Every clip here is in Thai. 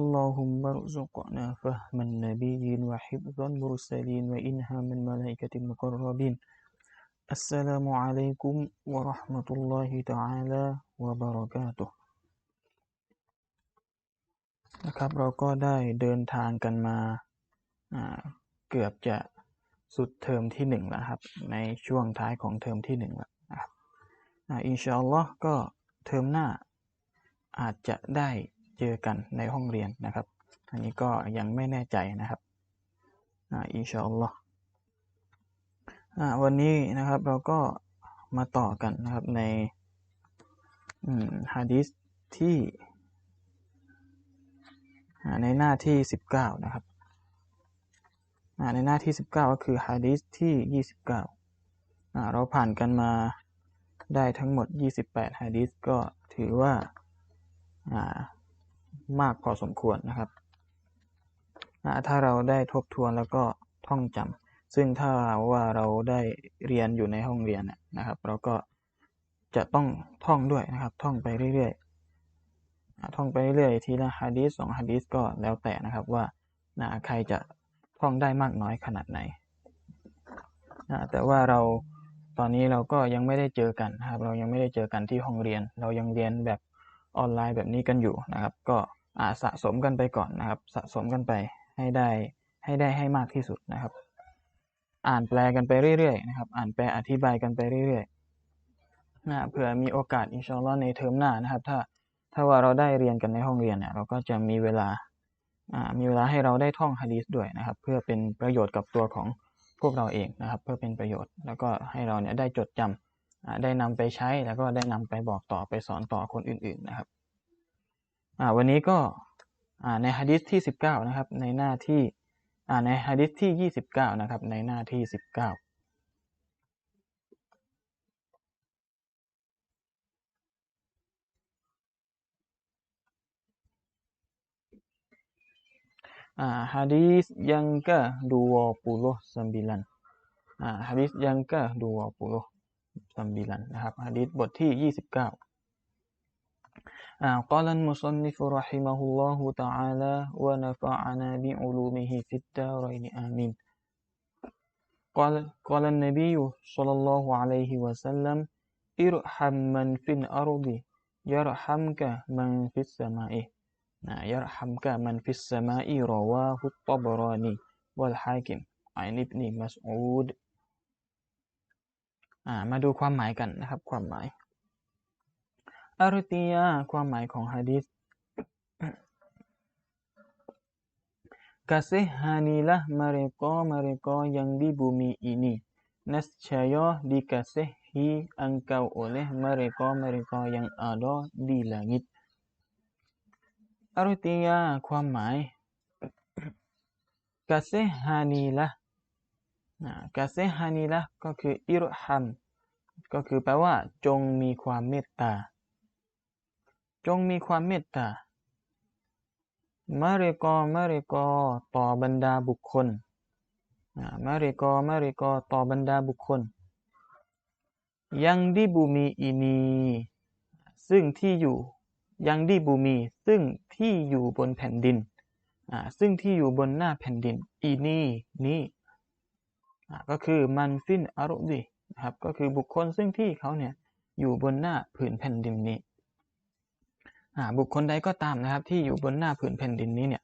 اللهم ارزقنا فهم النبيين وحفظ المرسلين وإنهام الملائكة المقربين السلام عليكم ورحمة الله تعالى وبركاته นะครับเราก็ได้เดินทางกันมาเกือบจะสุดเทอมที่หนึ่งแล้วครับ ในช่วงท้ายของเทอมที่หนึ่งแล้วนะครับอินชาอัลลอฮ์ก็เทอมหน้าอาจจะได้ เจอกันในห้องเรียนนะครับ อันนี้ก็ยังไม่แน่ใจนะครับอินชาอัลลอฮ์วันนี้นะครับเราก็มาต่อกันนะครับในฮะดีษที่ในหน้าที่ 19 นะครับในหน้าที่ 19 ก็คือฮะดีษที่ 29 เราผ่านกันมาได้ทั้งหมด 28ฮะดีษก็ถือว่า มากพอสมควรนะครับถ้าเราได้ทบทวนแล้วก็ท่องจำซึ่งถ้าว่าเราได้เรียนอยู่ในห้องเรียนนะครับ เราก็จะต้องท่องด้วยนะครับ ท่องไปเรื่อยๆท่องไปเรื่อยๆทีละฮะดีษสองฮะดีษก็แล้วแต่นะครับว่าใครจะท่องได้มากน้อยขนาดไหนแต่ว่าเราตอนนี้เราก็ยังไม่ได้เจอกันนะครับ เรายังไม่ได้เจอกันที่ห้องเรียน เรายังเรียนแบบ ออนไลน์แบบนี้กันอยู่นะครับ ก็สะสมกันไปก่อนนะครับ สะสมกันไปให้ได้ให้ได้ให้มากที่สุดนะครับ อ่านแปลกันไปเรื่อยๆนะครับ อ่านแปลอธิบายกันไปเรื่อยๆนะเผื่อมีโอกาสอินชอัลอในเทอมหน้านะครับ ถ้าถ้าว่าเราได้เรียนกันในห้องเรียนเนี่ยเราก็จะมีเวลามีเวลาให้เราได้ท่องฮะดีษด้วยนะครับ เพื่อเป็นประโยชน์กับตัวของพวกเราเองนะครับ เพื่อเป็นประโยชน์แล้วก็ให้เราเนี่ยได้จดจำ ได้นำไปใช้แล้วก็ได้นำไปบอกต่อไปสอนต่อคนอื่นๆนะครับวันนี้ก็ในฮะดิษที่ 19 นะครับ ในหน้าที่ในฮะดิษที่ 29 นะครับ ในหน้าที่ 19อ่าฮะดีษยังกะดูวปุโลสัมบิลันอ่าฮะดีษยังกะดูวปุโลสัมบิลันนะครับฮะดีษบทที่ 29 قال المصنف رحمه الله تعالى ونفعنا بعلومه في الدارين آمين قال قال النبي صلى الله عليه وسلم ارحم من في الأرض يرحمك من في السماء يرحمك من في السماء رواه الطبراني والحاكم عن ابن مسعود มาดูความหมายกันนะครับ ความหมายอารุติยาความหมายของฮะดิษกาเซฮานีละมาเรกอมาเรกอยังดีบูมีอินี nescaya dikasihi engkau oleh mereka-mereka yang ada di langit อาร นะกาเซฮานีละก็คืออิรฮัมก็คือแปลว่า จงมีความเมตตา จงมีความเมตตามาเรกอมาเรกอต่อบรรดาบุคคลมาเรกอมาเรกอต่อบรรดาบุคคล ยังดีบูมีอินี ซึ่งที่อยู่ ยังดีบูมี ซึ่งที่อยู่บนแผ่นดิน ซึ่งที่อยู่บนหน้าแผ่นดิน อีนีนี้ ก็คือมันฟินอารุดีนะครับก็คือบุคคลซึ่งที่เขาเนี่ยอยู่บนหน้าผืนแผ่นดินนี้ บุคคลใดก็ตามนะครับ ที่อยู่บนหน้าผืนแผ่นดินนี้เนี่ย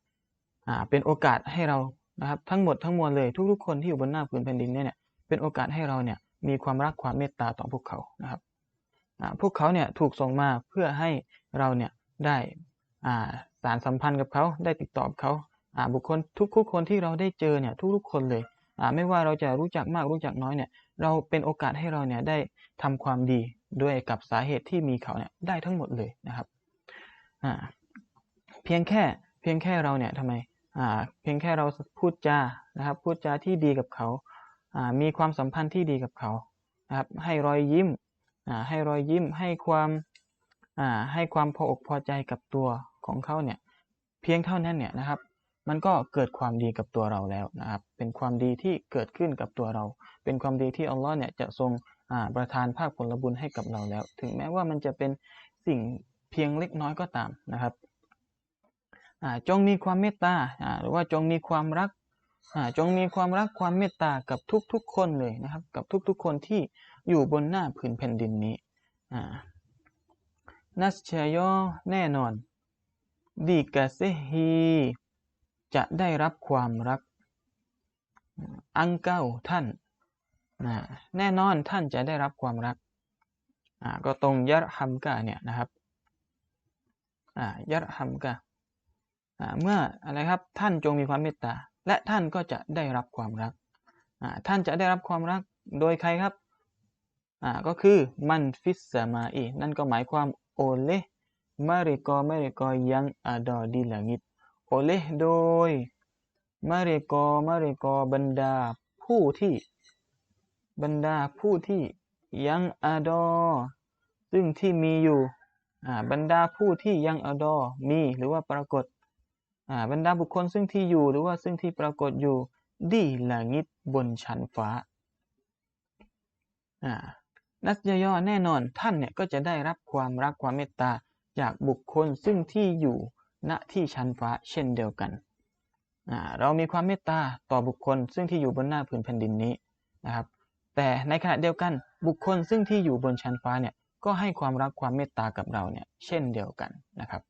เป็นโอกาสให้เรานะครับทั้งหมดทั้งมวลเลยทุกๆคนที่อยู่บนหน้าผืนแผ่นดินนี้เนี่ยเป็นโอกาสให้เราเนี่ยมีความรักความเมตตาต่อพวกเขานะครับพวกเขาเนี่ยถูกส่งมาเพื่อให้เราเนี่ยได้สารสัมพันธ์กับเขาได้ติดต่อเขาบุคคลทุกๆคนที่เราได้เจอเนี่ยทุกๆคนเลย ไม่ว่าเราจะรู้จักมากรู้จักน้อยเนี่ยเราเป็นโอกาสให้เราเนี่ยได้ทำความดีด้วยกับสาเหตุที่มีเขาเนี่ยได้ทั้งหมดเลยนะครับเพียงแค่เพียงแค่เราเนี่ยทำไมเพียงแค่เราพูดจานะครับ พูดจาที่ดีกับเขา มีความสัมพันธ์ที่ดีกับเขานะครับให้รอยยิ้มให้รอยยิ้มให้ความให้ความพออกพอใจกับตัวของเขาเนี่ยเพียงเท่านั้นเนี่ยนะครับ มันก็เกิดความดีกับตัวเราแล้วนะครับ เป็นความดีที่เกิดขึ้นกับตัวเรา เป็นความดีที่อัลลอฮ์เนี่ยจะทรงประทานภาคผลบุญให้กับเราแล้ว ถึงแม้ว่ามันจะเป็นสิ่งเพียงเล็กน้อยก็ตามนะครับจงมีความเมตตาหรือว่าจงมีความรักจงมีความรักความเมตตากับทุกๆคนเลยนะครับ กับทุกๆคนที่อยู่บนหน้าผืนแผ่นดินนี้นัสเชยอแน่นอนดีกาเซฮี จะได้รับความรัก อังเก้าท่านแน่นอนท่านจะได้รับความรักก็ตรงยัรฮัมกะเนี่ยนะครับยัรฮัมกะเมื่ออะไรครับท่านจงมีความเมตตา และท่านก็จะได้รับความรักท่านจะได้รับความรักโดยใครครับก็คือมันฟิสมาอีนั่นก็หมายความโอเลมาริกอมาริกอยังอดอดีลังิด โอเลโดยมาริกอมาริกอบรรดาผู้ที่ บรรดาผู้ที่ยังอาดอ ซึ่งที่มีอยู่บรรดาผู้ที่ยังอาดอมีหรือว่าปรากฏบรรดาบุคคลซึ่งที่อยู่หรือว่าซึ่งที่ปรากฏอยู่ดีละงิดบนชั้นฟ้านัสย่อแน่นอนท่านเนี่ยก็จะได้รับความรักความเมตตาจากบุคคลซึ่งที่อยู่ ณที่ชั้นฟ้าเช่นเดียวกัน เรามีความเมตตาต่อบุคคลซึ่งที่อยู่บนหน้าพื้นแผ่นดินนี้นะครับ แต่ในขณะเดียวกันบุคคลซึ่งที่อยู่บนชั้นฟ้าเนี่ยก็ให้ความรักความเมตตากับเราเนี่ยเช่นเดียวกันนะครับ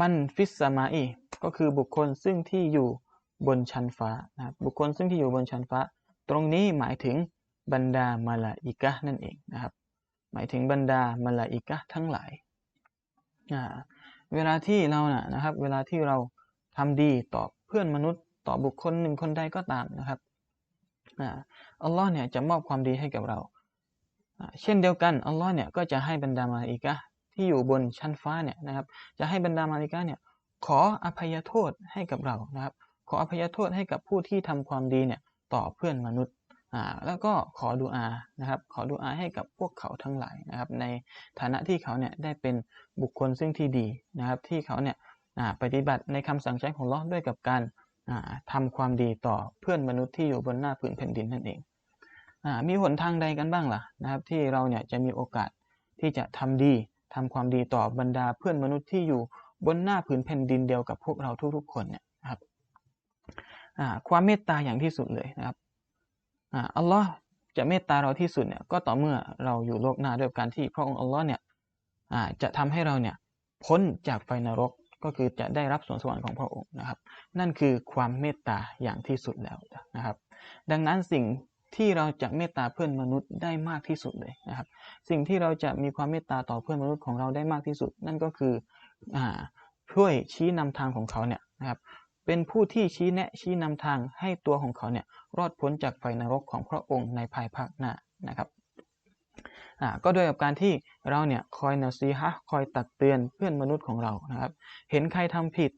มันฟิสมาอีก็คือบุคคลซึ่งที่อยู่บนชั้นฟ้านะครับบุคคลซึ่งที่อยู่บนชั้นฟ้า ตรงนี้หมายถึงบรรดามาลาอิกะนั่นเองนะครับ หมายถึงบรรดามาลาอิกะทั้งหลาย เวลาที่เรานะนะครับ เวลาที่เราทำดีต่อเพื่อนมนุษย์ต่อบุคคลหนึ่งคนใดก็ตามนะครับอัลลอฮ์เนี่ยจะมอบความดีให้กับเรา เช่นเดียวกันอัลลอฮ์เนี่ยก็จะให้บรรดามาลาอิกะที่อยู่บนชั้นฟ้าเนี่ยนะครับ จะให้บรรดามาลาอิกะเนี่ยขออภัยโทษให้กับเรานะครับ ขออภัยโทษให้กับผู้ที่ทำความดีเนี่ยต่อเพื่อนมนุษย์าแล้วก็ขอดูอานะครับขอดูอาให้กับพวกเขาทั้งหลายนะครับในฐานะที่เขาเนี่ยได้เป็นบุคคลซึ่งที่ดีนะครับที่เขาเนี่ยปฏิบัติในคำสั่งใช้ของลอด้วยกับการทำความดีต่อเพื่อนมนุษย์ที่อยู่บนหน้าผืนแผ่นดินนั่นเองอมีหนทางใดกันบ้างล่ะนะครับที่เราเนี่ยจะมีโอกาสที่จะทำดีทำความดีต่อบรรดาเพื่อนมนุษย์ที่อยู่บนหน้าผืนแผ่นดินเดียวกับพวกเราทุกๆคนเนี่ยครับความเมตตาอย่างที่สุดเลยนะครับ อัลลอฮ์จะเมตตาเราที่สุดเนี่ยก็ต่อเมื่อเราอยู่โลกหน้าด้วยการที่พระองค์อัลลอฮ์เนี่ยจะทำให้เราเนี่ยพ้นจากไฟนรกก็คือจะได้รับส่วนสวรรค์ของพระองค์นะครับ นั่นคือความเมตตาอย่างที่สุดแล้วนะครับ ดังนั้นสิ่งที่เราจะเมตตาเพื่อนมนุษย์ได้มากที่สุดเลยนะครับ สิ่งที่เราจะมีความเมตตาต่อเพื่อนมนุษย์ของเราได้มากที่สุด นั่นก็คืออช่วยชี้นำทางของเขาเนี่ยนะครับ เป็นผู้ที่ชี้แนะชี้นำทางให้ตัวของเขาเนี่ยรอดพ้นจากไฟนรกของพระองค์ในภายภาคหน้านะครับก็โดยกับการที่เราเนี่ยคอยนาซีฮะคอยตักเตือนเพื่อนมนุษย์ของเรานะครับ เห็นใครทำผิด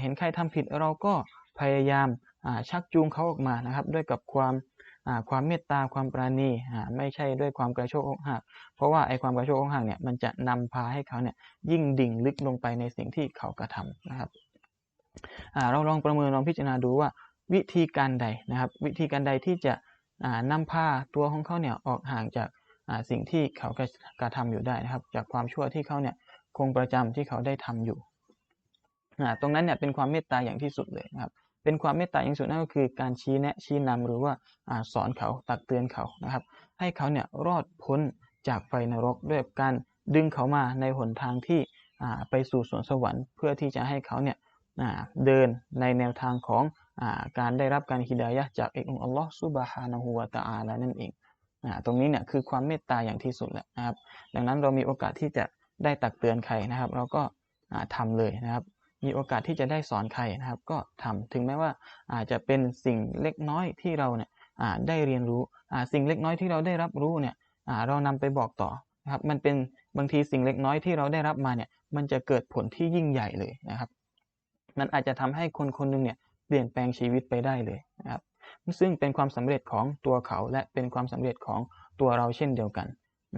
เห็นใครทำผิดเราก็พยายามาชักจูงเขาออกมานะครับ ด้วยกับความความเมตตาความปราณีไม่ใช่ด้วยความกระโชกอกหักเพราะว่าไอ้ความกระโชกอกหักเนี่ยมันจะนำพาให้เขาเนี่ยยิ่งดิ่งลึกลงไปในสิ่งที่เขากระทำนะครับ เราลองประเมินลองพิจารณาดูว่าวิธีการใดนะครับ วิธีการใดที่จะนำพาตัวของเขาเนี่ยออกห่างจากสิ่งที่เขากระทำอยู่ได้นะครับ จากความชั่วที่เขาเนี่ยคงประจำที่เขาได้ทำอยู่ตรงนั้นเนี่ยเป็นความเมตตาอย่างที่สุดเลยนะครับเป็นความเมตตาอย่างสุดนั่นก็คือการชี้แนะชี้นำหรือว่าสอนเขาตักเตือนเขานะครับ ให้เขาเนี่ยรอดพ้นจากไฟนรกด้วยการดึงเขามาในหนทางที่ไปสู่สวนสวรรค์ เพื่อที่จะให้เขาเนี่ย เดินในแนวทางของอการได้รับการฮิดายะจากเอกองอัลลอฮฺซุบฮานะฮูวะตะอาลานั่นเองตรงนี้เนี่ยคือความเมตตาอย่างที่สุดแหละนะครับ ดังนั้นเรามีโอกาสที่จะได้ตักเตือนใครนะครับ เราก็ทำเลยนะครับ มีโอกาสที่จะได้สอนใครนะครับ ก็ทำถึงแม้ว่าอาจจะเป็นสิ่งเล็กน้อยที่เราเนี่ยได้เรียนรู้สิ่งเล็กน้อยที่เราได้รับรู้เนี่ยเรานำไปบอกต่อนะครับ มันเป็นบางทีสิ่งเล็กน้อยที่เราได้รับมาเนี่ยมันจะเกิดผลที่ยิ่งใหญ่เลยนะครับ มันอาจจะทำให้คนคนหนึ่งเนี่ยเปลี่ยนแปลงชีวิตไปได้เลยนะครับซึ่งเป็นความสำเร็จของตัวเขาและเป็นความสำเร็จของตัวเราเช่นเดียวกัน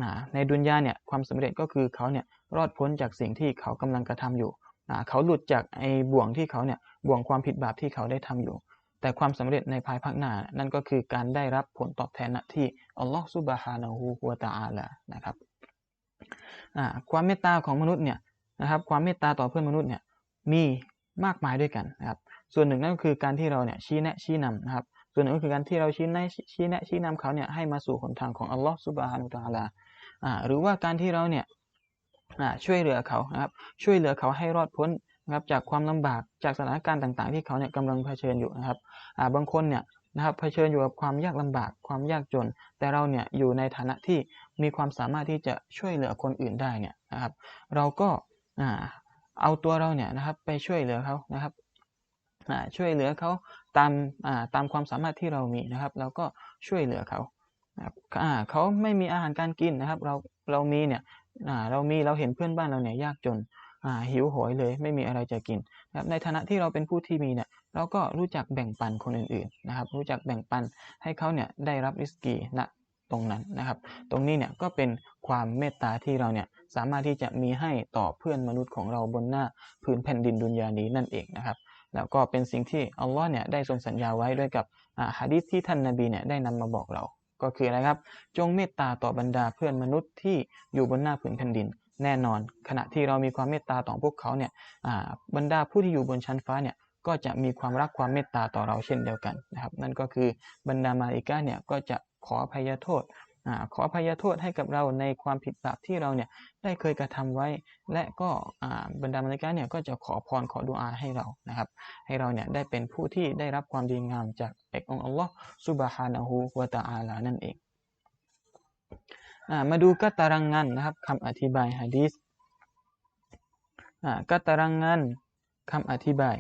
นะในดุนยาเนี่ยความสำเร็จก็คือเขาเนี่ยรอดพ้นจากสิ่งที่เขากำลังกระทำอยู่นะเขาหลุดจากไอ้บ่วงที่เขาเนี่ยบ่วงความผิดบาปที่เขาได้ทำอยู่ แต่ความสำเร็จในภายภาคหน้านั่นก็คือการได้รับผลตอบแทนณที่อัลลอฮฺซุบฮานะฮูวะตะอาลานะครับความเมตตาของมนุษย์เนี่ยนะครับความเมตตาต่อเพื่อนมนุษย์เนี่ยมี มากมายด้วยกันนะครับ ส่วนหนึ่งนั่นก็คือการที่เราเนี่ยชี้แนะชี้นำนะครับ ส่วนหนึ่งก็คือการที่เราชี้แนะชี้แนะชี้นำเขาเนี่ยให้มาสู่หนทางของอัลลอฮฺซุบฮานุตะอาลาอ่าหรือว่าการที่เราเนี่ยอ่าช่วยเหลือเขานะครับช่วยเหลือเขาให้รอดพ้นนะครับจากความลำบากจากสถานการณ์ต่างๆ ที่เขาเนี่ยกำลังเผชิญอยู่นะครับอ่าบางคนเนี่ยนะครับเผชิญอยู่กับความยากลำบากความยากจน แต่เราเนี่ยอยู่ในฐานะที่มีความสามารถที่จะช่วยเหลือคนอื่นได้เนี่ยนะครับ เราก็อ่า เอาตัวเราเนี่ยนะครับไปช่วยเหลือเขานะครับช่วยเหลือเขาตามตามความสามารถที่เรามีนะครับ เราก็ช่วยเหลือเขาเขาไม่มีอาหารการกินนะครับ เราเรามีเนี่ยเรามีเราเห็นเพื่อนบ้านเราเนี่ยยากจนหิวโหยเลย ไม่มีอะไรจะกินนะครับในฐานะที่เราเป็นผู้ที่มีเนี่ยเราก็รู้จักแบ่งปันคนอื่นๆนะครับ รู้จักแบ่งปันให้เขาเนี่ยได้รับริสกีณ ตรงนั้นนะครับ ตรงนี้เนี่ยก็เป็นความเมตตาที่เราเนี่ยสามารถที่จะมีให้ต่อเพื่อนมนุษย์ของเราบนหน้าพื้นแผ่นดินดุนยานี้นั่นเองนะครับ แล้วก็เป็นสิ่งที่อัลลอฮ์เนี่ยได้ทรงสัญญาไว้ด้วยกับฮะดิษที่ท่านนาบีเนี่ยได้นำมาบอกเรา ก็คืออะไรครับ จงเมตตาต่อบรรดาเพื่อนมนุษย์ที่อยู่บนหน้าผืนแผ่นดิน แน่นอน ขณะที่เรามีความเมตตาต่อพวกเขาเนี่ยบรรดาผู้ที่อยู่บนชั้นฟ้าเนี่ยก็จะมีความรักความเมตตาต่อเราเช่นเดียวกันนะครับ นั่นก็คือบรรดามาอิกาเนี่ยก็จะ ขออภัยโทษขออภัยโทษให้กับเราในความผิดบาปที่เราเนี่ยได้เคยกระทำไว้ และก็บรรดามลาอิกาเนี่ยก็จะขอพรขอดุอาให้เรานะครับ ให้เราเนี่ยได้เป็นผู้ที่ได้รับความดีงามจากเอกองอัลลอฮ์ซุบฮานะฮูวะตะอาลานั่นเองมาดูกัตารังงานนะครับคำอธิบายฮะดีษกัตารังงานคำอธิบาย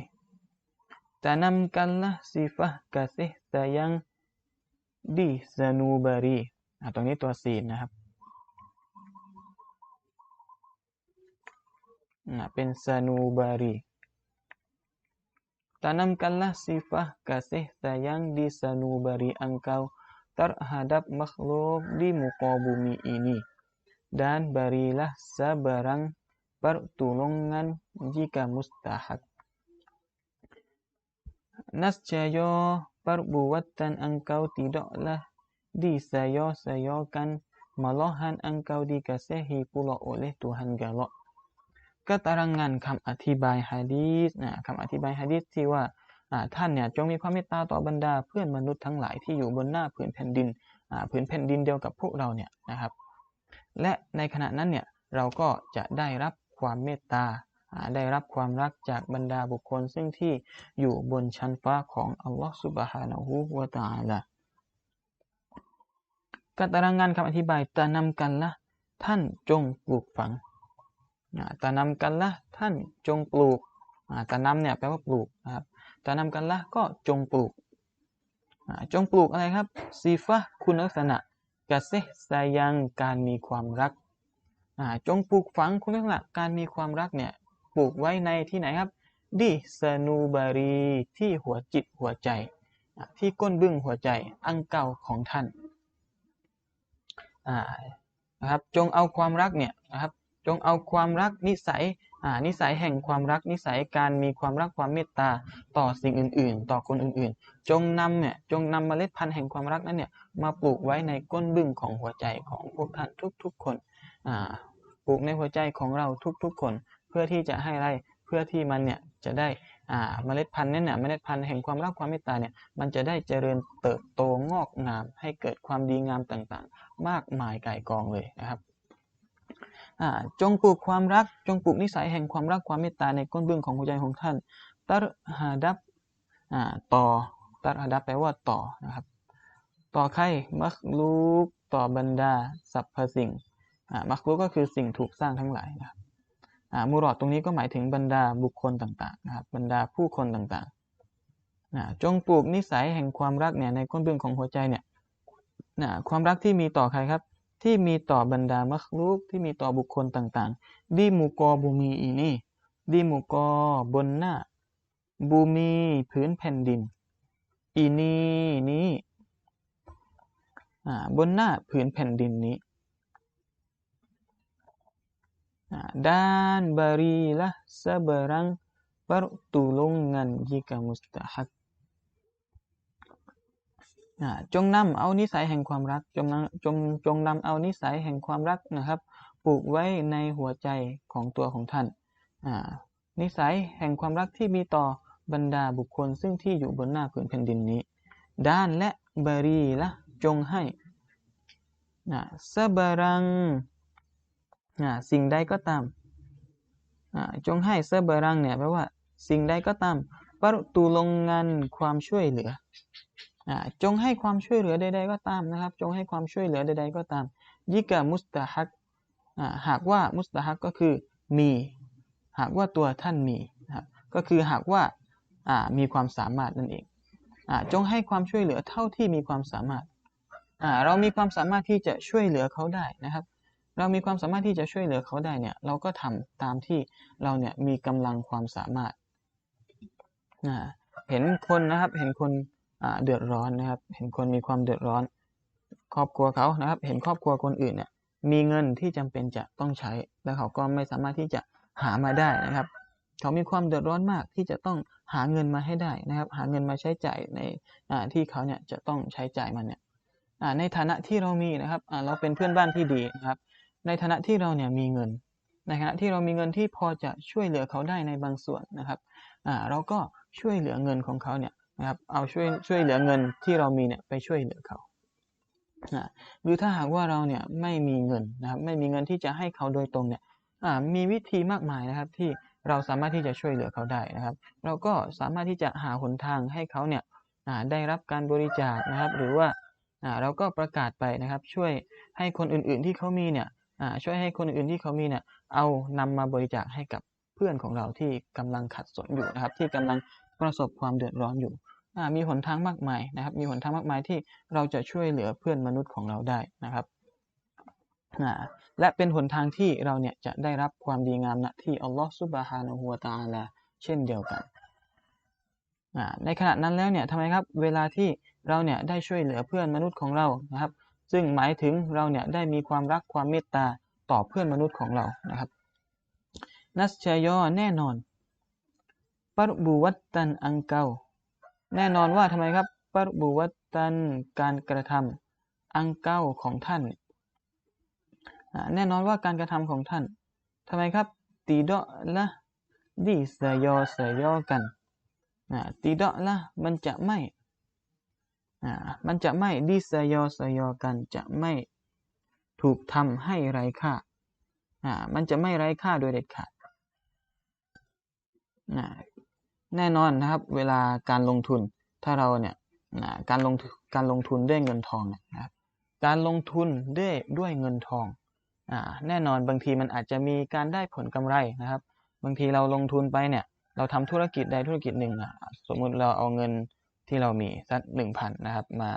tanamkanlah sifat kasih sayang di sanubari ตรงนี้ตัวซีนนะครับเป็นซานูบารี Tanamkanlah sifat kasih sayang di sanubari engkau terhadap makhluk di muka bumi ini. Dan berilah sebarang pertolongan jika mustahak. Nascaya perbuatan engkau tidaklah disayo-sayokan malahan engkau dikasihi pula oleh Tuhan galak ก็ตารังงานคำอธิบายฮะดีษนะคำอธิบายฮะดีษที่ว่าท่านเนี่ยจงมีความเมตตาต่อบรรดาเพื่อนมนุษย์ทั้งหลายที่อยู่บนหน้าผืนแผ่นดินผืนแผ่นดินเดียวกับพวกเราเนี่ยนะครับ และในขณะนั้นเนี่ยเราก็จะได้รับความเมตตา ได้รับความรักจากบรรดาบุคคล ซึ่งที่อยู่บนชั้นฟ้าของอัลลอฮฺสุบฮานะฮูวะตาละกตารางงานคำอธิบายตานำกันละท่านจงปลูกฝังตานำกันละท่านจงปลูกตานำเนี่ยแปลว่าปลูกนะครับตานำกันละก็จงปลูกจงปลูกอะไรครับซีฟะคุณลักษณะกะเซสายังการมีความรักจงปลูกฝังคุณลักษณะการมีความรักเนี่ย ปลูกไว้ในที่ไหนครับ ดิสนูบารีที่หัวจิตหัวใจ ที่ก้นบึ้งหัวใจอังเก่าของท่านนะครับจงเอาความรักเนี่ยนะครับจงเอาความรักนิสัยนิสัยแห่งความรักนิสัยการมีความรักความเมตตาต่อสิ่งอื่น ๆ ต่อคนอื่น ๆ จงนำเนี่ยจงนำเมล็ดพันธุ์แห่งความรักนั้นเนี่ยมาปลูกไว้ในก้นบึ้งของหัวใจของพวกท่านทุกๆคนปลูกในหัวใจของเราทุกๆคน เพื่อที่จะให้ไรเพื่อที่มันเนี่ยจะได้เมล็ดพันธุ์นั้นเนี่ยเมล็ดพันธุ์แห่งความรักความเมตตาเนี่ยมันจะได้เจริญเติบโตงอกงาม ให้เกิดความดีงามต่างๆ มากมายไก่กองเลยนะครับจงปลูกความรักจงปลูกนิสัยแห่งความรักความเมตตาในก้นบึ้งของหัวใจของท่านตัรฮาดับต่อตัรฮาดับแปลว่าต่อนะครับ ต่อใครมักลูกต่อบรรดาสรรพสิ่งมักลูกก็คือสิ่งถูกสร้างทั้งหลายนะครับ มูรอดตรงนี้ก็หมายถึงบรรดาบุคคลต่างๆนะครับบรรดาผู้คนต่างๆจงปลูกนิสัยแห่งความรักเนี่ยในก้นบึ้งของหัวใจเนี่ยความรักที่มีต่อใครครับ ที่มีต่อบรรดามัคลุกที่มีต่อบุคคลต่างๆ ดีมูกอบูมีอีนี่ดีมูกอบนหน้าบูมีพื้นแผ่นดิน อีนีนี้บนหน้าพื้นแผ่นดินนี้ ด้านบารีละซาบรัง pertulungan jika mustahak จงนำเอานิสัยแห่งความรัก จงจงจงนำเอานิสัยแห่งความรักนะครับ ปลูกไว้ในหัวใจของตัวของท่าน นิสัยแห่งความรักที่มีต่อบรรดาบุคคลซึ่งที่อยู่บนหน้าผืนแผ่นดินนี้ ด้านและบรีละจงให้ซาบารัง สิ่งใดก็ตามจงให้เซเบรังเนี่ยแปลว่าสิ่งใดก็ตามปรุตูลงงานความช่วยเหลือจงให้ความช่วยเหลือใดๆก็ตามนะครับ จงให้ความช่วยเหลือใดๆก็ตามยิกะมุสตาฮักหากว่ามุสตาฮักก็คือมี หากว่าตัวท่านมีนะครับก็คือหากว่ามีความสามารถนั่นเองจงให้ความช่วยเหลือเท่าที่มีความสามารถเรามีความสามารถที่จะช่วยเหลือเขาได้นะครับ เรามีความสามารถที่จะช่วยเหลือเขาได้เนี่ย เราก็ทำตามที่เราเนี่ยมีกำลังความสามารถ เห็นคนนะครับ เห็นคนเดือดร้อนนะครับ เห็นคนมีความเดือดร้อน ครอบครัวเขานะครับ เห็นครอบครัวคนอื่นเนี่ย มีเงินที่จำเป็นจะต้องใช้ แล้วเขาก็ไม่สามารถที่จะหามาได้นะครับ เขามีความเดือดร้อนมากที่จะต้องหาเงินมาให้ได้นะครับ หาเงินมาใช้จ่ายในที่เขาเนี่ยจะต้องใช้จ่ายมันเนี่ยในฐานะที่เรามีนะครับเราเป็นเพื่อนบ้านที่ดีนะครับ ในฐานะที่เราเนี่ยมีเงิน ในขณะที่เรามีเงินที่พอจะช่วยเหลือเขาได้ในบางส่วนนะครับอ่าเราก็ช่วยเหลือเงินของเขาเนี่ยนะครับเอาช่วยช่วยเหลือเงินที่เรามีเนี่ยไปช่วยเหลือเขาหรือถ้าหากว่าเราเนี่ยไม่มีเงินนะครับไม่มีเงินที่จะให้เขาโดยตรงเนี่ยมีวิธีมากมายนะครับที่เราสามารถที่จะช่วยเหลือเขาได้นะครับ เราก็สามารถที่จะหาหนทางให้เขาเนี่ยได้รับการบริจาคนะครับ หรือว่าเราก็ประกาศไปนะครับช่วยให้คนอื่นๆที่เขามีเนี่ย ช่วยให้คนอื่นที่เขามีเนี่ยเอานำมาบริจาคให้กับเพื่อนของเราที่กำลังขัดสนอยู่นะครับ ที่กำลังประสบความเดือดร้อนอยู่มีหนทางมากมายนะครับ มีหนทางมากมายที่เราจะช่วยเหลือเพื่อนมนุษย์ของเราได้นะครับและเป็นหนทางที่เราเนี่ยจะได้รับความดีงามณที่อัลลอฮฺซุบฮานะฮูวาตาลาเช่นเดียวกัน ในขณะนั้นแล้วเนี่ยทำไมครับ เวลาที่เราเนี่ยได้ช่วยเหลือเพื่อนมนุษย์ของเรานะครับ ซึ่งหมายถึงเราเนี่ยได้มีความรักความเมตตาต่อเพื่อนมนุษย์ของเรานะครับ นัสชยอแน่นอนปรบูวัตตันอังเกาแน่นอนว่าทำไมครับปรบูวัตตันการกระทำอังเกาของท่าน แน่นอนว่าการกระทำของท่านทำไมครับตีดอละดีเสยอเสยอกันตีดอละมันจะไม่ มันจะไม่ดิสยอสยอกันจะไม่ถูกทำให้ไร้ค่ามันจะไม่ไร้ค่าโดยเด็ดขาดแน่นอนนะครับ เวลาการลงทุนถ้าเราเนี่ยการลงการลงทุนด้วยเงินทองนะครับการลงทุนด้วยด้วยเงินทองแน่นอนบางทีมันอาจจะมีการได้ผลกำไรนะครับ บางทีเราลงทุนไปเนี่ยเราทำธุรกิจใดธุรกิจหนึ่งสมมุติเราเอาเงิน ที่เรามีสักหนึ่งพันนะครับมา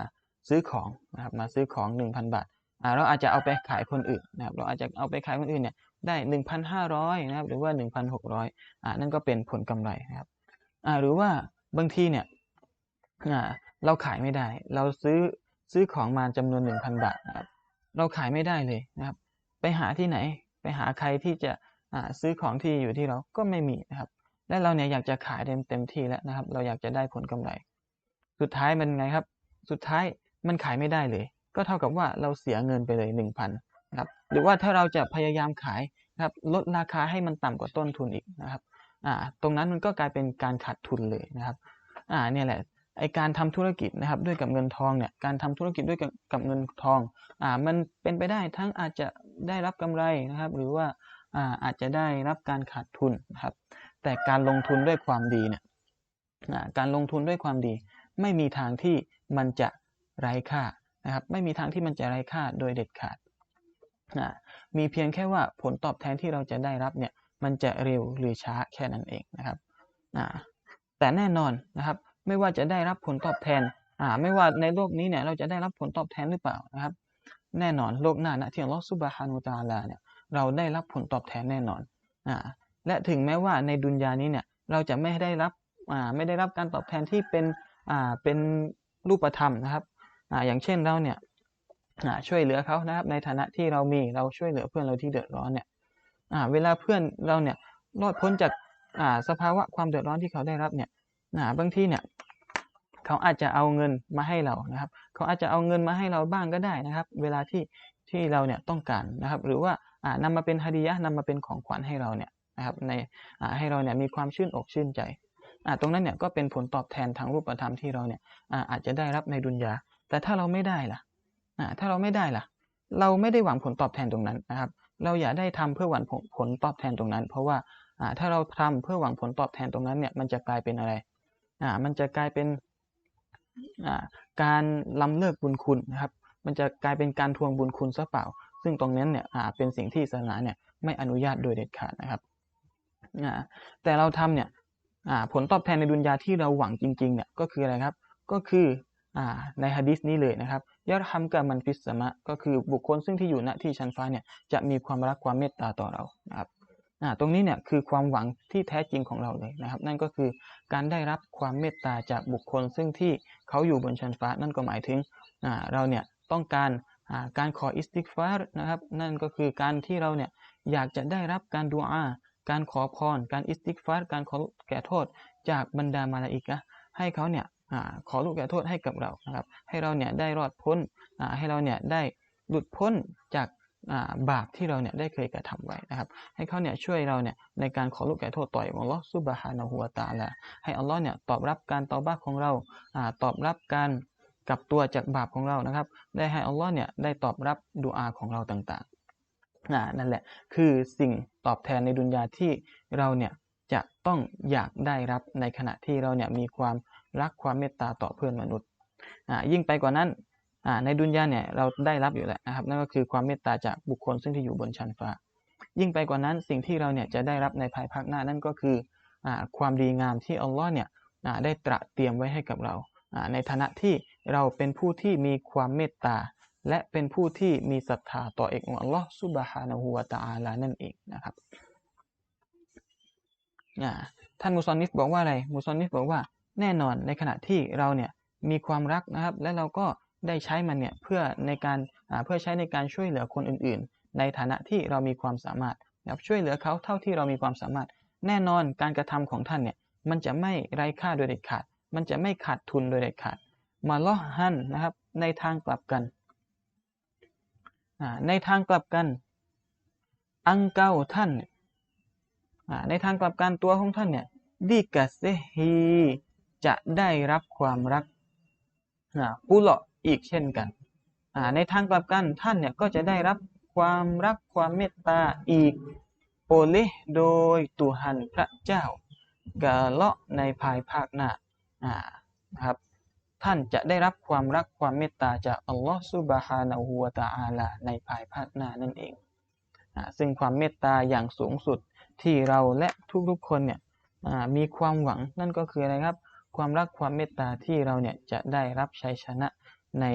ซื้อของนะครับมาซื้อของหนึ่งพันบาทอ่าเราอาจจะเอาไปขายคนอื่นนะครับเราอาจจะเอาไปขายคนอื่นเนี่ยได้หนึ่งพันห้าร้อยนะครับหรือว่าหนึ่งพันหกร้อยอ่านั่นก็เป็นผลกำไรนะครับอ่าหรือว่าบางทีเนี่ยอ่าเราขายไม่ได้ เราซื้อซื้อของมาจำนวนหนึ่งพันบาทนะครับเราขายไม่ได้เลยนะครับไปหาที่ไหนไปหาใครที่จะอ่าซื้อของที่อยู่ที่เราก็ไม่มีนะครับ และเราเนี่ยอยากจะขายเต็มเต็มที่แล้วนะครับ เราอยากจะได้ผลกำไร สุดท้ายมันไงครับ สุดท้ายมันขายไม่ได้เลย ก็เท่ากับว่าเราเสียเงินไปเลย 1,000นะครับหรือว่าถ้าเราจะพยายามขายนะครับลดราคาให้มันต่ำกว่าต้นทุนอีกนะครับอ่าตรงนั้นมันก็กลายเป็นการขาดทุนเลยนะครับอ่าเนี่ยแหละไอการทำธุรกิจนะครับด้วยกับเงินทองเนี่ยการทำธุรกิจด้วยกับเงินทองอ่ามันเป็นไปได้ทั้งอาจจะได้รับกำไรนะครับ หรือว่าอ่าอาจจะได้รับการขาดทุนนะครับแต่การลงทุนด้วยความดีเนี่ยการลงทุนด้วยความดี ไม่มีทางที่มันจะไร้ค่านะครับ ไม่มีทางที่มันจะไร้ค่าโดยเด็ดขาดนะมีเพียงแค่ว่าผลตอบแทนที่เราจะได้รับเนี่ยมันจะเร็วหรือช้าแค่นั้นเองนะครับนะแต่แน่นอนนะครับไม่ว่าจะได้รับผลตอบแทนอ่าไม่ว่าในโลกนี้เนี่ยเราจะได้รับผลตอบแทนหรือเปล่านะครับ แน่นอนโลกหน้านะที่อัลลอฮฺซุบฮานุตาลาเนี่ยเราได้รับผลตอบแทนแน่นอนอ่าและถึงแม้ว่าในดุนยานี้เนี่ยเราจะไม่ได้รับอ่าไม่ได้รับการตอบแทนที่เป็น เป็นรูปธรรมนะครับออย่างเช่นเราเนี่ยช่วยเหลือเขานะครับ ในฐานะที่เรามีเราช่วยเหลือเพื่อนเราที่เดือดร้อนเนี่ยเวลาเพื่อนเราเนี่ยรอดพ้นจากสภาวะความเดือดร้อนที่เขาได้รับเนี่ยาบางทีเนี่ยเขาอาจจะเอาเงินมาให้เรานะครับ เขาอาจจะเอาเงินมาให้เราบ้างก็ได้นะครับ เวลาที่ที่เราเนี่ยต้องการนะครับ หรือว่าานำมาเป็นฮดียะนำมาเป็นของขวัญให้เราเนี่ยนะครับในให้เราเนี่ยมีความชื่นอกชื่นใจ ตรงนั้นเนี่ยก็เป็นผลตอบแทนทางรูปธรรมที่เราเนี่ยอาจจะได้รับในดุนยาแต่ถ้าเราไม่ได้ล่ะถ้าเราไม่ได้ล่ะ เราไม่ได้หวังผลตอบแทนตรงนั้นนะครับ เราอย่าได้ทำเพื่อหวังผลตอบแทนตรงนั้น เพราะว่าถ้าเราทำเพื่อหวังผลตอบแทนตรงนั้นเนี่ยมันจะกลายเป็นอะไรมันจะกลายเป็นการล้ำเลิกบุญคุณนะครับ มันจะกลายเป็นการทวงบุญคุณซะเปล่า ซึ่งตรงนั้นเนี่ยเป็นสิ่งที่ศาสนาเนี่ยไม่อนุญาตโดยเด็ดขาดนะครับแต่เราทำเนี่ย ผลตอบแทนในดุนยาที่เราหวังจริงๆเนี่ยก็คืออะไรครับ ก็คืออในฮะดิษนี้เลยนะครับยอดฮัมกามันฟิสมะก็คือบุคคลซึ่งที่อยู่ณที่ชั้นฟ้าเนี่ยจะมีความรักความเมตตาต่อเรานะครับตรงนี้เนี่ยคือความหวังที่แท้จริงของเราเลยนะครับ นั่นก็คือการได้รับความเมตตาจากบุคคลซึ่งที่เขาอยู่บนชั้นฟ้า นั่นก็หมายถึงเราเนี่ยต้องการาการขออิสติกฟารนะครับ นั่นก็คือการที่เราเนี่ยอยากจะได้รับการดูอา การขอพร การอิสติกฟาร์การขอแก่โทษจากบรรดามาลาอิกะให้เขาเนี่ยขอลูกแก่โทษให้กับเรานะครับ ให้เราเนี่ยได้รอดพ้นให้เราเนี่ยได้หลุดพ้นจากบาปที่เราเนี่ยได้เคยกระทำไว้นะครับ ให้เขาเนี่ยช่วยเราเนี่ยในการขอลูกแก่โทษต่อยอัลลอฮฺซุบฮานะฮูวาตาละให้อัลลอฮ์เนี่ยตอบรับการตอบ้าของเราตอบรับการกลับตัวจากบาปของเรานะครับ ได้ให้อัลลอฮ์เนี่ยได้ตอบรับดุอาของเราต่างๆ นั่นแหละ คือสิ่งตอบแทนในดุนยาที่เราเนี่ยจะต้องอยากได้รับในขณะที่เราเนี่ยมีความรักความเมตตาต่อเพื่อนมนุษย์ยิ่งไปกว่านั้นในดุนยาเนี่ยเราได้รับอยู่แล้วนะครับนั่นก็คือความเมตตาจากบุคคลซึ่งที่อยู่บนชั้นฟ้า ยิ่งไปกว่านั้นสิ่งที่เราเนี่ยจะได้รับในภายภาคหน้านั่นก็คือความดีงามที่อัลลอฮ์เนี่ยได้ตระเตรียมไว้ให้กับเราในฐานะที่เราเป็นผู้ที่มีความเมตตา และเป็นผู้ที่มีศรัทธาต่อเอกองอัลลอฮ์ซุบฮานะฮูวาตาอาลานั่นเองนะครับท่านมุซอนนิสบอกว่าอะไรมุซอนนิสบอกว่าแน่นอนในขณะที่เราเนี่ยมีความรักนะครับ และเราก็ได้ใช้มันเนี่ยเพื่อในการเพื่อใช้ในการช่วยเหลือคนอื่น ๆ ในฐานะที่เรามีความสามารถนะครับช่วยเหลือเขาเท่าที่เรามีความสามารถ แน่นอนการกระทำของท่านเนี่ยมันจะไม่ไร้ค่าโดยเด็ดขาด มันจะไม่ขาดทุนโดยเด็ดขาด มาล้อหันนะครับในทางกลับกัน ในทางกลับกัน อังเกาท่านในทางกลับกันตัวของท่านเนี่ยดีกะเซฮีจะได้รับความรักผู้หลาอีกเช่นกันในทางกลับกันท่านเนี่ยก็จะได้รับความรักความเมตตาอีกโอเลโดยตุหันพระเจ้า กะเลาะในภายภาคหน้านะครับ ท่านจะได้รับความรักความเมตตาจากอัลลอฮฺซุบฮานาหูวาตาอาลาในภายภาคหน้านั่นเองซึ่งความเมตตาอย่างสูงสุดที่เราและทุกๆคนเนี่ยมีความหวังนั่นก็คืออะไรครับ ความรักความเมตตาที่เราเนี่ยจะได้รับชัยชนะใน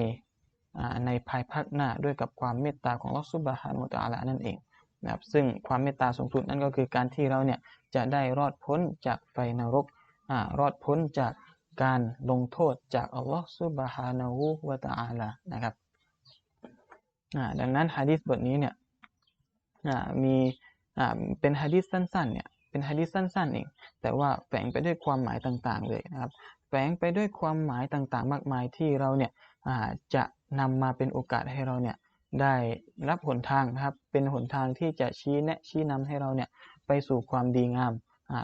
ในภายภาคหน้าด้วยกับความเมตตาของลอสุบฮานุตาละนั่นเองนะครับซึ่งความเมตตาสูงสุดนั่นก็คือการที่เราเนี่ยจะได้รอดพ้นจากไฟนรกอรอดพ้นจาก การลงโทษจากอัลลอฮฺซุบฮานาหูวะตาอาลานะครับดังนั้นฮะดิษบทนี้เนี่ยมีเป็นฮะดิษสั้นๆเนี่ยเป็นฮะดิษสั้นๆเองแต่ว่าแฝงไปด้วยความหมายต่างๆเลยนะครับแฝงไปด้วยความหมายต่างๆ มากมายที่เราเนี่ยจะนำมาเป็นโอกาสให้เราเนี่ยได้รับหนทางนะครับเป็นหนทางที่จะชี้แนะชี้นำให้เราเนี่ยไปสู่ความดีงาม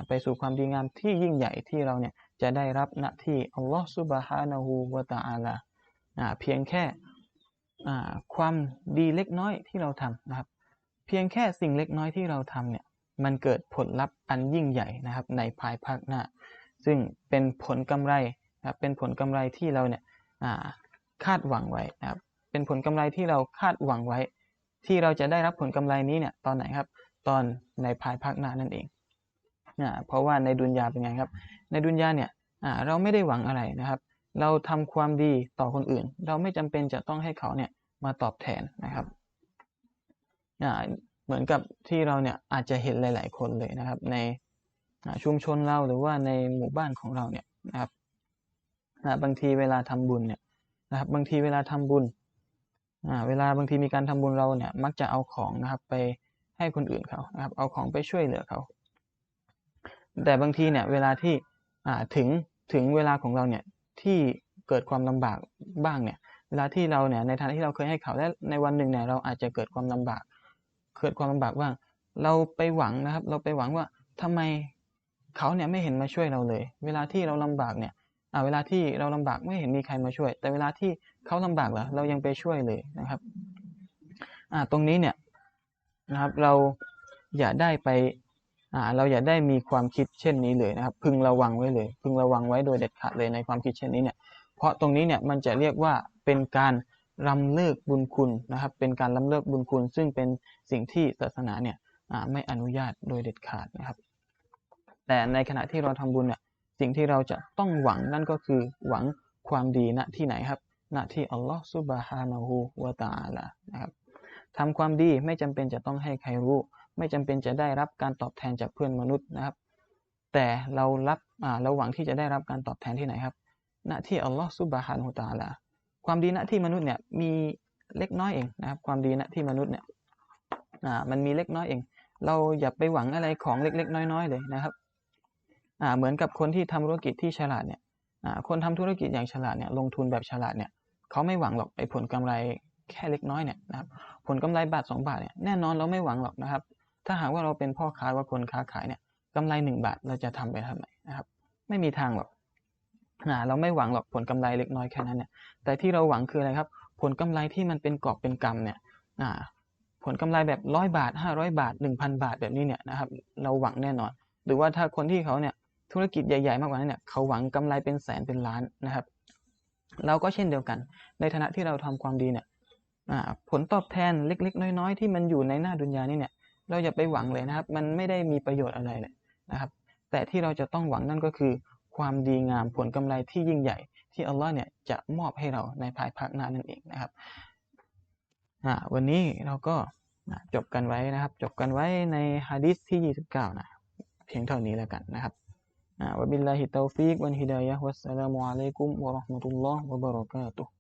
ไปสู่ความดีงามที่ยิ่งใหญ่ที่เราเนี่ย จะได้รับณที่อัลลอฮฺซุบฮานะฮูวะตาอาลาเพียงแค่ความดีเล็กน้อยที่เราทำนะครับ เพียงแค่สิ่งเล็กน้อยที่เราทำเนี่ยมันเกิดผลลัพธ์อันยิ่งใหญ่นะครับ ในภายภาคหน้า ซึ่งเป็นผลกำไรนะครับเป็นผลกำไรที่เราเนี่ยคาดหวังไว้นะครับเป็นผลกำไรที่เราคาดหวังไว้ ที่เราจะได้รับผลกำไรนี้เนี่ยตอนไหนครับ ตอนในภายภาคหน้านั่นเอง นะเพราะว่าในดุนยาเป็นไงครับ ในดุนยาเนี่ยเราไม่ได้หวังอะไรนะครับ เราทำความดีต่อคนอื่น เราไม่จำเป็นจะต้องให้เขาเนี่ยมาตอบแทนนะครับเหมือนกับที่เราเนี่ยอาจจะเห็นหลาย ๆ คนเลยนะครับ ในชุมชนเราหรือว่าในหมู่บ้านของเราเนี่ยนะครับบางทีเวลาทำบุญเนี่ยนะครับ บางทีเวลาทำบุญเวลาบางทีมีการทำบุญเราเนี่ยมักจะเอาของนะครับไปให้คนอื่นเขานะครับ เอาของไปช่วยเหลือเขา แต่บางทีเนี่ยเวลาที่ถึงถึงเวลาของเราเนี่ยที่เกิดความลำบากบ้างเนี่ยเวลาที่เราเนี่ยในฐานที่เราเคยให้เขาและในวันหนึ่งเนี่ยเราอาจจะเกิดความลำบาก เกิดความลำบากบ้าง เราไปหวังนะครับ เราไปหวังว่าทำไมเขาเนี่ยไม่เห็นมาช่วยเราเลย เวลาที่เราลำบากเนี่ยเวลาที่เราลำบากไม่เห็นมีใครมาช่วย แต่เวลาที่เขาลำบากเหรอเรายังไปช่วยเลยนะครับอ่าตรงนี้เนี่ยนะครับเราอย่าได้ไป เราอย่าได้มีความคิดเช่นนี้เลยนะครับ พึงระวังไว้เลย พึงระวังไว้โดยเด็ดขาดเลยในความคิดเช่นนี้เนี่ย เพราะตรงนี้เนี่ยมันจะเรียกว่าเป็นการรำเลิกบุญคุณนะครับ เป็นการรำเลิกบุญคุณ ซึ่งเป็นสิ่งที่ศาสนาเนี่ยไม่อนุญาตโดยเด็ดขาดนะครับ แต่ในขณะที่เราทำบุญเนี่ยสิ่งที่เราจะต้องหวังนั่นก็คือหวังความดีณที่ไหนครับณที่อัลลอฮฺซุบฮานะฮูวะตาลานะครับทำความดีไม่จำเป็นจะต้องให้ใครรู้ ไม่จำเป็นจะได้รับการตอบแทนจากเพื่อนมนุษย์นะครับ แต่เรารับเราหวังที่จะได้รับการตอบแทนที่ไหนครับ ณที่อัลลอฮฺซุบฮานะฮูตาลาความดีณที่มนุษย์เนี่ยมีเล็กน้อยเองนะครับ ความดีณที่มนุษย์เนี่ยมันมีเล็กน้อยเอง เราอย่าไปหวังอะไรของเล็กๆ น้อย ๆ เลยนะครับเหมือนกับคนที่ทำธุรกิจที่ฉลาดเนี่ยคนทำธุรกิจอย่างฉลาดเนี่ยลงทุนแบบฉลาดเนี่ยเขาไม่หวังหรอกไอ้ผลกำไรแค่เล็กน้อยเนี่ยนะครับผลกำไรบาทสองบาทเนี่ยแน่นอนเราไม่หวังหรอกนะครับ ถ้าหากว่าเราเป็นพ่อค้าว่าคนค้าขายเนี่ยกำไรหนึ่งบาทเราจะทำไปทำไมนะครับ ไม่มีทางหรอกเราไม่หวังหรอกผลกำไรเล็กน้อยแค่นั้นเนี่ย แต่ที่เราหวังคืออะไรครับ ผลกำไรที่มันเป็นกอบเป็นกำเนี่ยนะผลกำไรแบบร้อยบาทห้าร้อยบาทหนึ่งพันบาทแบบนี้เนี่ยนะครับ เราหวังแน่นอน หรือว่าถ้าคนที่เขาเนี่ยธุรกิจใหญ่ ๆ มากกว่านั้นเนี่ยเขาหวังกำไรเป็นแสนเป็นล้านนะครับ เราก็เช่นเดียวกัน ในฐานะที่เราทำความดีเนี่ยผลตอบแทนเล็ก ๆ น้อย ๆ ที่มันอยู่ในหน้าดุนยานี่เนี่ย เราอย่าไปหวังเลยนะครับ มันไม่ได้มีประโยชน์อะไรเลยนะครับ แต่ที่เราจะต้องหวังนั่นก็คือ ความดีงามผลกำไรที่ยิ่งใหญ่ ที่อัลลอฮ์เนี่ยจะมอบให้เราในภายภาคหน้านั่นเองนะครับวันนี้เราก็จบกันไว้นะครับ จบกันไว้ในฮะดิษที่ 29 นะเพียงเท่านี้แล้วกันนะครับวะบิลลาฮิตาฟิกวันฮิดายะฮ์วัสสลามุอะลัยกุมวะราะห์มะตุลลอฮ์วะบะเราะกาตุฮ์